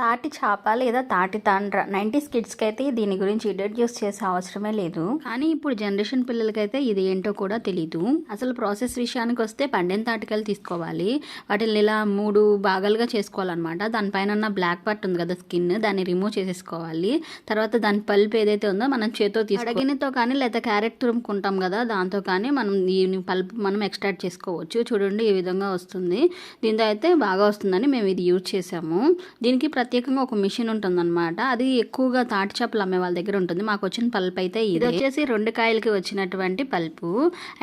తాటి చేప లేదా తాటి తాండ్ర నైంటీస్ కిడ్స్కి అయితే దీని గురించి ఇంట్రడ్యూస్ చేసే అవసరమే లేదు. కానీ ఇప్పుడు జనరేషన్ పిల్లలకైతే ఇది ఏంటో కూడా తెలీదు. అసలు ప్రాసెస్ విషయానికి వస్తే పండిన తాటికాయలు తీసుకోవాలి. వాటిని ఇలా మూడు భాగాలుగా చేసుకోవాలన్నమాట. దానిపైన ఉన్న బ్లాక్ పార్ట్ ఉంది కదా స్కిన్ దాన్ని రిమూవ్ చేసేసుకోవాలి. తర్వాత దాని పల్ప్ ఏదైతే ఉందో మనం చేతో తీసుకుంటే కానీ లేదా క్యారెట్ తురుముకుంటాం కదా దాంతో కానీ మనం ఈ పల్ప్ మనం ఎక్స్ట్రాక్ట్ చేసుకోవచ్చు. చూడండి ఈ విధంగా వస్తుంది. దీంతో అయితే బాగా వస్తుందని మేము ఇది యూజ్ చేసాము. దీనికి ప్రతి ప్రత్యేకంగా ఒక మిషన్ ఉంటుందన్నమాట. అది ఎక్కువగా తాటి చేపలు అమ్మే వాళ్ళ దగ్గర ఉంటుంది. మాకు వచ్చిన పల్ప్ అయితే ఇది. వచ్చేసి రెండు కాయలకి వచ్చినటువంటి పల్పు.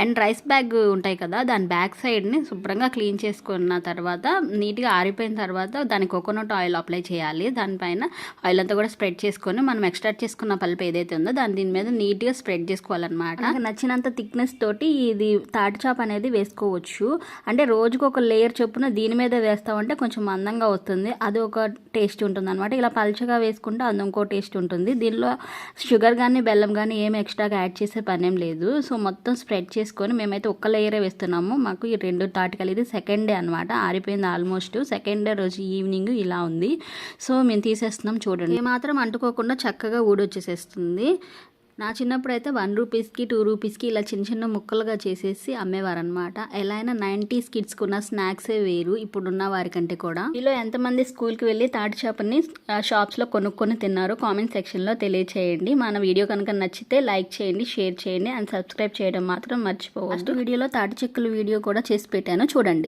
అండ్ రైస్ బ్యాగ్ ఉంటాయి కదా దాని బ్యాక్ సైడ్ని శుభ్రంగా క్లీన్ చేసుకున్న తర్వాత నీట్గా ఆరిపోయిన తర్వాత దాని కోకోనట్ ఆయిల్ అప్లై చేయాలి. దానిపైన ఆయిల్ అంతా కూడా స్ప్రెడ్ చేసుకొని మనం ఎక్స్ట్రాక్ట్ చేసుకున్న పల్ప్ ఏదైతే ఉందో దాని దీని మీద నీట్గా స్ప్రెడ్ చేసుకోవాలన్నమాట. నాకు నచ్చినంత థిక్నెస్ తోటి ఇది తాటి చేప అనేది వేసుకోవచ్చు. అంటే రోజుకు ఒక లేయర్ చొప్పున దీని మీద వేస్తామంటే కొంచెం మందంగా వస్తుంది. అది ఒక టేస్ట్ టేస్ట్ ఉంటుంది అనమాట ఇలా పల్చగా వేసుకుంటే అది ఇంకో టేస్ట్ ఉంటుంది. దీనిలో షుగర్ కానీ బెల్లం కానీ ఏం ఎక్స్ట్రాగా యాడ్ చేసే పనేం లేదు. సో మొత్తం స్ప్రెడ్ చేసుకొని మేమైతే ఒక్క లేయరే వేస్తున్నాము. మాకు ఈ రెండు తాటికలు ఇది సెకండ్ డే అనమాట ఆరిపోయింది ఆల్మోస్ట్. సెకండ్ డే రోజు ఈవినింగ్ ఇలా ఉంది. సో మేము తీసేస్తున్నాం చూడండి. మాత్రం అంటుకోకుండా చక్కగా ఊడొచ్చేసేస్తుంది. నా చిన్నప్పుడు అయితే వన్ రూపీస్కి టూ రూపీస్కి ఇలా చిన్న చిన్న ముక్కలుగా చేసేసి అమ్మేవారనమాట ఎలా అయినా నైంటీస్ కిడ్స్కి ఉన్న స్నాక్సే వేరు ఇప్పుడున్న వారికంటే కూడా. మీలో ఎంతమంది స్కూల్కి వెళ్ళి తాటి చేపని షాప్స్లో కొనుక్కొని తిన్నారో కామెంట్ సెక్షన్లో తెలియచేయండి. మన వీడియో కనుక నచ్చితే లైక్ చేయండి షేర్ చేయండి అండ్ సబ్స్క్రైబ్ చేయడం మాత్రం మర్చిపోవద్దు. వీడియోలో తాటి చెక్కుల వీడియో కూడా చేసి పెట్టాను. చూడండి.